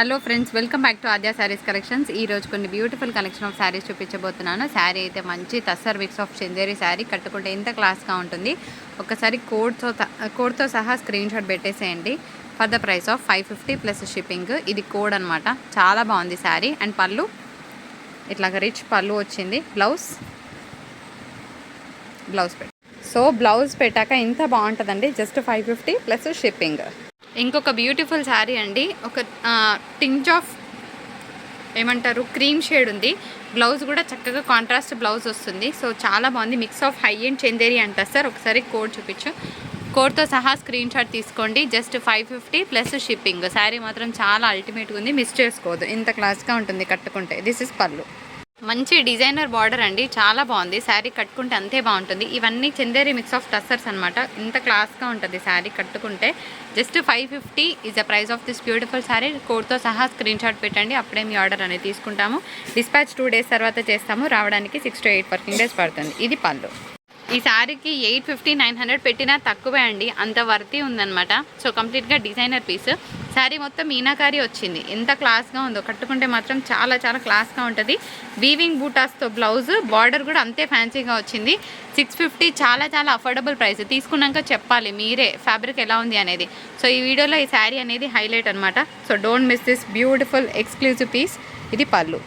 Hello friends welcome back to Aadya saris collections ఈ రోజు కొన్ని బ్యూటిఫుల్ కలెక్షన్ ఆఫ్ శారీస్ చూపించబోతున్నాను. శారీ అయితే మంచి తస్సర్ విక్స్ ఆఫ్ చందేరి శారీ కట్టుకుంటే ఇంత క్లాస్గా ఉంటుంది. ఒకసారి కోడ్తో కోడ్తో సహా స్క్రీన్ షాట్ పెట్టేసేయండి. For the price of five fifty plus shipping ఇది కోడ్ అనమాట చాలా బాగుంది శారీ అండ్ పళ్ళు? ఇట్లాగ రిచ్ పళ్ళు వచ్చింది. బ్లౌజ్ బ్లౌజ్ పెట్ సో బ్లౌజ్ పెట్టాక ఇంత బాగుంటుందండి. Just five fifty plus shipping ఇంకొక బ్యూటిఫుల్ శారీ అండి. ఒక టింజ్ ఆఫ్ ఏమంటారు క్రీమ్ షేడ్ ఉంది. బ్లౌజ్ కూడా చక్కగా కాంట్రాస్ట్ బ్లౌజ్ వస్తుంది. సో చాలా బాగుంది. Mix of high and Chanderi అంటారు సార్. ఒకసారి కోడ్ చూపించు. కోడ్తో సహా స్క్రీన్ షాట్ తీసుకోండి. Just five fifty plus shipping sari మాత్రం చాలా అల్టిమేట్గా ఉంది. మిస్ చేసుకోవద్దు. ఇంత క్లాస్గా ఉంటుంది కట్టుకుంటే. దిస్ ఇస్ పళ్ళు మంచి డిజైనర్ బార్డర్ అండి. చాలా బాగుంది. శారీ కట్టుకుంటే అంతే బాగుంటుంది. ఇవన్నీ చందేరి మిక్స్ ఆఫ్ టస్సర్స్ అనమాట ఇంత క్లాస్గా ఉంటుంది శారీ కట్టుకుంటే. Just five fifty is the price of this beautiful sari కోడ్తో సహా స్క్రీన్ షాట్ పెట్టండి. అప్పుడే మీ ఆర్డర్ అనేది తీసుకుంటాము. డిస్పాచ్ టూ డేస్ తర్వాత చేస్తాము. రావడానికి six to eight working days పడుతుంది. ఇది పళ్ళు. ఈ శారీకి ఎయిట్ ఫిఫ్టీ నైన్ హండ్రెడ్ పెట్టినా తక్కువే అండి. అంత వర్తి ఉందన్నమాట. సో కంప్లీట్గా డిజైనర్ పీస్ శారీ మొత్తం మీనాకారి వచ్చింది. ఎంత క్లాస్గా ఉందో కట్టుకుంటే మాత్రం చాలా చాలా క్లాస్గా ఉంటుంది. వీవింగ్ బూటాస్తో బ్లౌజ్ బార్డర్ కూడా అంతే ఫ్యాన్సీగా వచ్చింది. సిక్స్ ఫిఫ్టీ చాలా చాలా అఫోర్డబుల్ ప్రైస్ తీసుకున్నాక చెప్పాలి మీరే ఫ్యాబ్రిక్ ఎలా ఉంది అనేది. సో ఈ వీడియోలో ఈ శారీ అనేది హైలైట్ అనమాట so don't miss this beautiful exclusive piece ఇది pallu.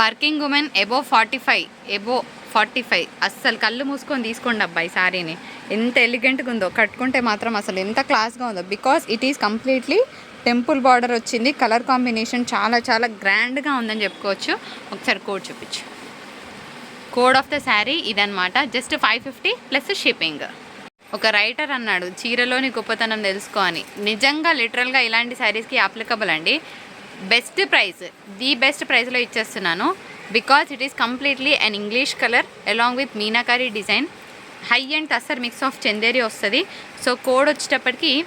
Working women above forty five above forty five అస్సలు కళ్ళు మూసుకొని తీసుకోండి అబ్బాయి శారీని. ఎంత ఎలిగెంట్గా ఉందో కట్టుకుంటే మాత్రం అసలు ఎంత క్లాస్గా ఉందో. Because it is completely temple border వచ్చింది. కలర్ కాంబినేషన్ చాలా చాలా గ్రాండ్గా ఉందని చెప్పుకోవచ్చు. ఒకసారి కోడ్ చూపించు. కోడ్ ఆఫ్ ద శారీ ఇదనమాట just five fifty plus shipping ఒక రైటర్ అన్నాడు చీరలోని గొప్పతనం తెలుసుకో అని. నిజంగా లిటరల్గా ఇలాంటి శారీస్కి అప్లికబుల్ అండి. బెస్ట్ ప్రైస్ ది బెస్ట్ ప్రైస్లో ఇచ్చేస్తున్నాను. Because it is completely an English colour along with meenakari design high and tussar mix of Chanderi వస్తుంది. సో కోడ్ వచ్చేటప్పటికి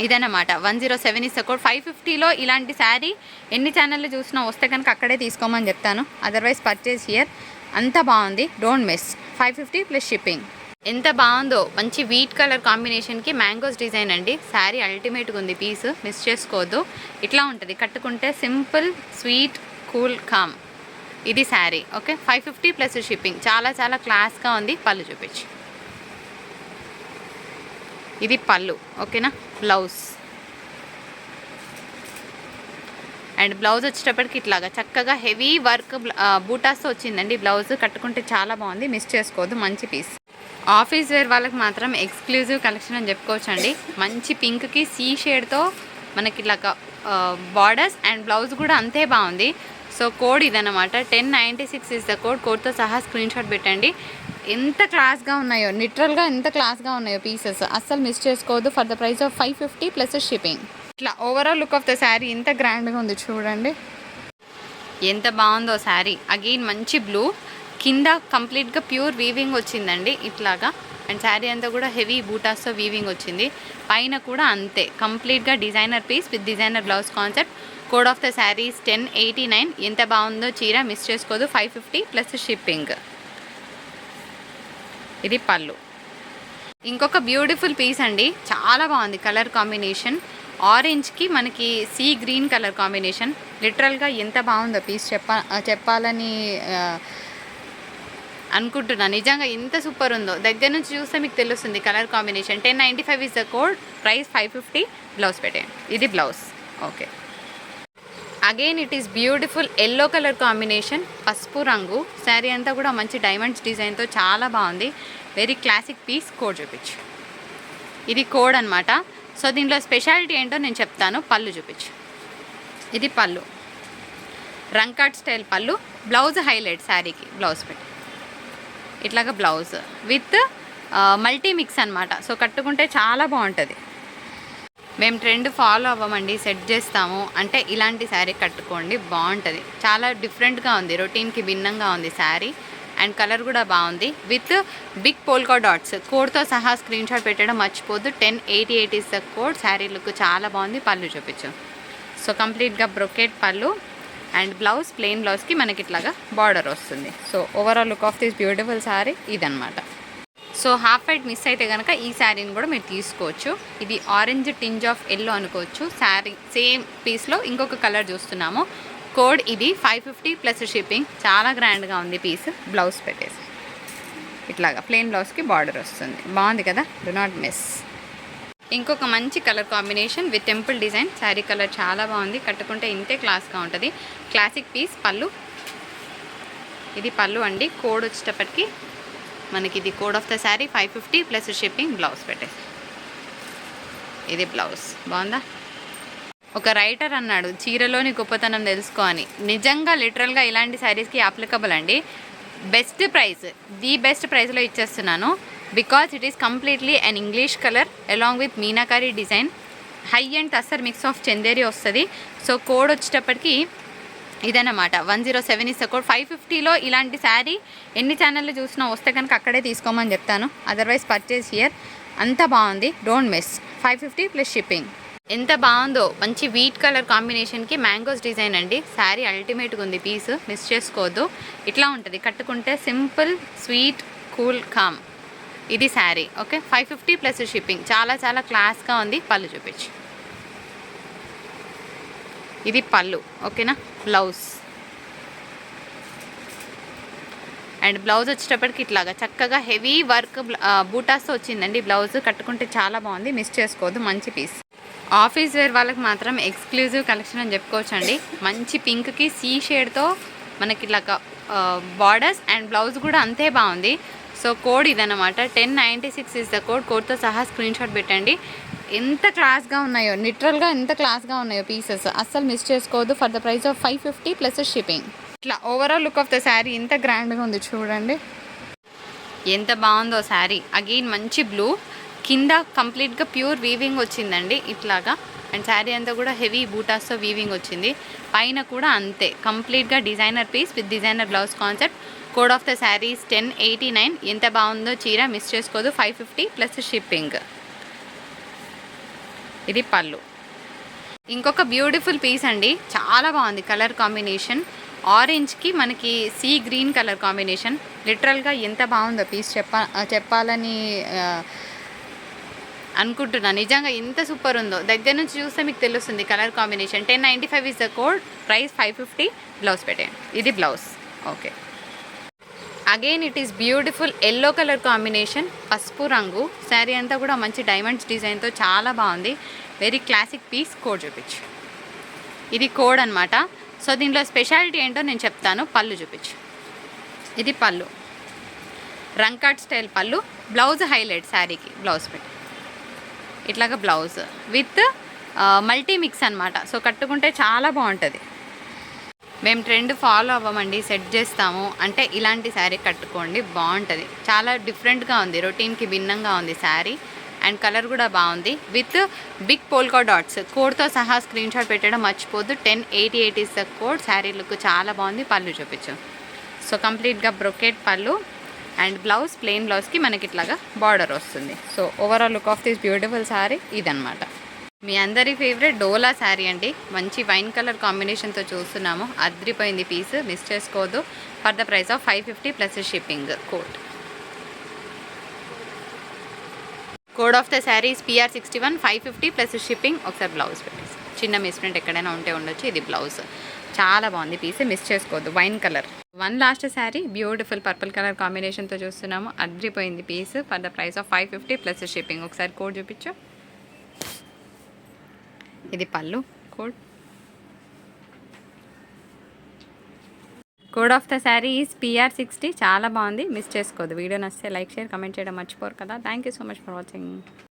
ఇదన్నమాట. One zero seven is code. Five ఫిఫ్టీలో ఇలాంటి శారీ ఎన్ని ఛానళ్ళు చూసినా వస్తే కనుక అక్కడే తీసుకోమని చెప్తాను. Otherwise purchase here. అంత బాగుంది. Don't miss. Five fifty plus shipping. ఎంత బాగుందో. మంచి వీట్ కలర్ కాంబినేషన్కి మ్యాంగోస్ డిజైన్ అండి. శారీ అల్టిమేట్గా ఉంది పీస్. మిస్ చేసుకోవద్దు. ఇట్లా ఉంటుంది. కట్టుకుంటే సింపుల్ స్వీట్ కూల్ కామ్. ఇది sari okay? Five fifty plus shipping చాలా చాలా క్లాస్గా ఉంది. పళ్ళు చూపించి. ఇది పళ్ళు ఓకేనా? బ్లౌజ్. అండ్ బ్లౌజ్ వచ్చేటప్పటికి ఇట్లాగా. చక్కగా హెవీ వర్క్ బూటాస్తో వచ్చిందండి. బ్లౌజ్ కట్టుకుంటే చాలా బాగుంది. మిస్ చేసుకోవద్దు. మంచి పీస్. ఆఫీస్ వేర్ వాళ్ళకి మాత్రం ఎక్స్క్లూజివ్ కలెక్షన్ అని చెప్పుకోవచ్చు అండి మంచి పింక్కి సీ షేడ్తో మనకి ఇలాగ బార్డర్స్ అండ్ బ్లౌజ్ కూడా అంతే బాగుంది. సో కోడ్ ఇదనమాట ten ninety six is the code. కోడ్తో సహా స్క్రీన్ షాట్ పెట్టండి. ఎంత క్లాస్గా ఉన్నాయో లిటరల్గా ఎంత క్లాస్గా ఉన్నాయో పీసెస్ అస్సలు మిస్ చేసుకోవద్దు. For the price of five fifty plus shipping. ఇట్లా overall look of the sari ఎంత గ్రాండ్గా ఉంది చూడండి. ఎంత బాగుందో శారీ అగైన్ మంచి బ్లూ కింద కంప్లీట్గా ప్యూర్ వీవింగ్ వచ్చిందండి ఇట్లాగా. అండ్ శారీ అంతా కూడా హెవీ బూటాస్తో వీవింగ్ వచ్చింది. పైన కూడా అంతే. కంప్లీట్గా designer piece with designer blouse concept code of the saris ten eighty nine. ఎంత బాగుందో చీర మిస్ చేసుకోదు. Five fifty plus shipping. ఇది పళ్ళు. ఇంకొక బ్యూటిఫుల్ పీస్ అండి. చాలా బాగుంది కలర్ కాంబినేషన్. ఆరెంజ్కి మనకి సీ గ్రీన్ కలర్ కాంబినేషన్. లిటరల్గా ఎంత బాగుందో పీస్ చెప్ప చెప్పాలని అనుకుంటున్నా. నిజంగా ఎంత సూపర్ ఉందో. దగ్గర నుంచి చూస్తే మీకు తెలుస్తుంది colour combination. Ten ninety five is the code. Price five fifty. Blouse పెట్టేయండి. ఇది blouse. Okay. Again it is beautiful yellow colour combination పసుపు రంగు. శారీ అంతా కూడా మంచి డైమండ్స్ డిజైన్తో చాలా బాగుంది. వెరీ క్లాసిక్ పీస్ కోడ్ చూపించు. ఇది కోడ్ అనమాట సో దీనిలో స్పెషాలిటీ ఏంటో నేను చెప్తాను. పళ్ళు చూపించు. ఇది pallu. Rangkat style pallu. Blouse highlight శారీకి బ్లౌజ్ పెట్టి. ఇట్లాగా బ్లౌజ్ విత్ మల్టీ మిక్స్ అనమాట సో కట్టుకుంటే చాలా బాగుంటుంది. మేము ట్రెండ్ ఫాలో అవ్వమండి సెట్ చేస్తాము. అంటే ఇలాంటి శారీ కట్టుకోండి బాగుంటుంది. చాలా డిఫరెంట్గా ఉంది రొటీన్కి భిన్నంగా ఉంది శారీ. అండ్ కలర్ కూడా బాగుంది. With big polka dots. కోడ్తో సహా స్క్రీన్ షాట్ పెట్టడం మర్చిపోద్దు ten eighty eight is the code. Sari look చాలా బాగుంది. పళ్ళు చూపించు. సో కంప్లీట్గా బ్రొకెట్ పళ్ళు అండ్ బ్లౌజ్ ప్లెయిన్ బ్లౌజ్కి మనకి ఇట్లాగా బార్డర్ వస్తుంది. So overall look of this beautiful sari ఇదనమాట సో హాఫ్ వైట్ మిస్ అయితే కనుక ఈ శారీని కూడా మీరు తీసుకోవచ్చు. ఇది ఆరెంజ్ టింజ్ ఆఫ్ ఎల్లో అనుకోవచ్చు. శారీ సేమ్ పీస్లో ఇంకొక కలర్ చూస్తున్నాము. కోడ్ ఇది ఫైవ్ ఫిఫ్టీ ప్లస్ షిప్పింగ్. చాలా గ్రాండ్గా ఉంది పీస్. బ్లౌజ్ పెట్టేసి. ఇట్లాగా ప్లెయిన్ బ్లౌజ్కి బార్డర్ వస్తుంది. బాగుంది కదా? డు నాట్ మిస్ ఇంకొక మంచి colour combination with temple design. Sari colour చాలా బాగుంది. కట్టుకుంటే ఇంతే క్లాస్గా ఉంటుంది. క్లాసిక్ పీస్ పళ్ళు. ఇది పళ్ళు అండి. కోడ్ వచ్చేటప్పటికి మనకి ఇది code of the sari five fifty plus shipping blouse పెట్టేసి. ఇది బ్లౌజ్ బాగుందా? ఒక రైటర్ అన్నాడు చీరలోని గొప్పతనం తెలుసుకో అని. నిజంగా లిటరల్గా ఇలాంటి శారీస్కి అప్లికబుల్ అండి. బెస్ట్ ప్రైస్ ది బెస్ట్ ప్రైస్లో ఇచ్చేస్తున్నాను. Because it is completely an English colour along with meenakari design high and tussar mix of Chanderi వస్తుంది. సో కోడ్ వచ్చేటప్పటికి ఇదన్నమాట. One zero seven is code. Five ఫిఫ్టీలో ఇలాంటి శారీ ఎన్ని ఛానళ్ళు చూసినా వస్తే కనుక అక్కడే తీసుకోమని చెప్తాను. అదర్వైజ్ పర్చేస్ హియర్ అంత బాగుంది. Don't miss five fifty plus shipping. ఎంత బాగుందో. మంచి వీట్ కలర్ కాంబినేషన్కి మ్యాంగోస్ డిజైన్ అండి. శారీ అల్టిమేట్గా ఉంది పీస్ మిస్ చేసుకోవద్దు. ఇట్లా ఉంటుంది. కట్టుకుంటే సింపుల్ స్వీట్ కూల్ కామ్ ఇది sari. Okay five fifty plus shipping. చాలా చాలా క్లాస్గా ఉంది. పళ్ళు చూపించి. ఇది పళ్ళు. ఓకేనా బ్లౌజ్. అండ్ బ్లౌజ్ వచ్చేటప్పటికి ఇట్లాగా చక్కగా హెవీ వర్క్ బూటాస్తో వచ్చిందండి. బ్లౌజ్ కట్టుకుంటే చాలా బాగుంది. మిస్ చేసుకోవద్దు. మంచి పీస్. ఆఫీస్ వేర్ వాళ్ళకి మాత్రం ఎక్స్క్లూజివ్ కలెక్షన్ అని చెప్పుకోవచ్చండి. మంచి పింక్కి సీ షేడ్తో మనకి ఇలాగ బార్డర్స్ అండ్ బ్లౌజ్ కూడా అంతే బాగుంది. సో కోడ్ ఇదనమాట ten ninety six is the code. కోడ్తో సహా స్క్రీన్ షాట్ పెట్టండి. ఎంత క్లాస్గా ఉన్నాయో లిటరల్గా ఎంత క్లాస్గా ఉన్నాయో పీసెస్ అస్సలు మిస్ చేసుకోవద్దు. For the price of five fifty plus shipping ఇట్లా overall look of the sari ఎంత గ్రాండ్గా ఉంది చూడండి. ఎంత బాగుందో శారీ అగైన్ మంచి బ్లూ కింద కంప్లీట్గా ప్యూర్ వీవింగ్ వచ్చిందండి ఇట్లాగా. అండ్ శారీ అంతా కూడా హెవీ బూటాస్తో వీవింగ్ వచ్చింది. పైన కూడా అంతే. కంప్లీట్గా designer piece with designer blouse concept code of the saris ten eighty nine ఎంత బాగుందో చీర మిస్ చేసుకోదు ఫైవ్ ఫిఫ్టీ ప్లస్ షిప్పింగ్ ఇది పళ్ళు. ఇంకొక బ్యూటిఫుల్ పీస్ అండి. చాలా బాగుంది కలర్ కాంబినేషన్ ఆరెంజ్కి మనకి సీ గ్రీన్ కలర్ కాంబినేషన్ లిటరల్గా ఎంత బాగుందో పీస్ చెప్పా చెప్పాలని అనుకుంటున్నాను అనుకుంటున్నా. నిజంగా ఎంత సూపర్ ఉందో. దగ్గర నుంచి చూస్తే మీకు తెలుస్తుంది colour combination ten ninety five is the code price five fifty blouse పెట్టేయండి. ఇది blouse okay again it is beautiful yellow colour combination పసుపు రంగు శారీ అంతా కూడా మంచి డైమండ్స్ డిజైన్తో చాలా బాగుంది. వెరీ క్లాసిక్ పీస్ కోడ్ చూపించు. ఇది కోడ్ అనమాట సో దీనిలో స్పెషాలిటీ ఏంటో నేను చెప్తాను. పళ్ళు చూపించు. ఇది pallu. Rangkat style pallu. Blouse highlight శారీకి బ్లౌజ్ పెట్టి. ఇట్లాగా బ్లౌజ్ విత్ మల్టీ మిక్స్ అనమాట సో కట్టుకుంటే చాలా బాగుంటుంది. మేము ట్రెండ్ ఫాలో అవ్వమండి సెట్ చేస్తాము. అంటే ఇలాంటి శారీ కట్టుకోండి బాగుంటుంది. చాలా డిఫరెంట్గా ఉంది రొటీన్కి భిన్నంగా ఉంది శారీ. అండ్ కలర్ కూడా బాగుంది. With big polka dots. కోడ్తో సహా స్క్రీన్ షాట్ పెట్టడం మర్చిపోద్దు. Ten eighty eight is the code. Sari look చాలా బాగుంది. పళ్ళు చూపించు. సో కంప్లీట్గా బ్రొకెట్ పళ్ళు అండ్ బ్లౌజ్ ప్లెయిన్ బ్లౌజ్కి మనకి ఇట్లాగా బార్డర్ వస్తుంది. So overall look of this beautiful sari ఇదనమాట మీ అందరి ఫేవరెట్ డోలా శారీ అండి. మంచి వైన్ కలర్ కాంబినేషన్తో చూస్తున్నాము. అద్రిపోయింది పీస్ మిస్ చేసుకోవద్దు for the price of five fifty plus shipping code code of the saris PR sixty one five fifty plus shipping ఒకసారి బ్లౌజ్ పెట్టేసి. చిన్న మిస్ప్రింట్ ఎక్కడైనా ఉంటే ఉండొచ్చు. ఇది బ్లౌజ్ చాలా బాగుంది పీస్ మిస్ చేసుకోవద్దు wine colour one last sari beautiful purple colour కాంబినేషన్తో చూస్తున్నాము. అద్రిపోయింది piece for the price of five fifty plus shipping ఒకసారి కోడ్ చూపించు. ఇది pallu. Code. Code of the sari is PR sixty చాలా బాగుంది. మిస్ చేసుకోదు వీడియో నచ్చితే లైక్ షేర్ కమెంట్ చేయడం మర్చిపోరు కదా. Thank you so much for watching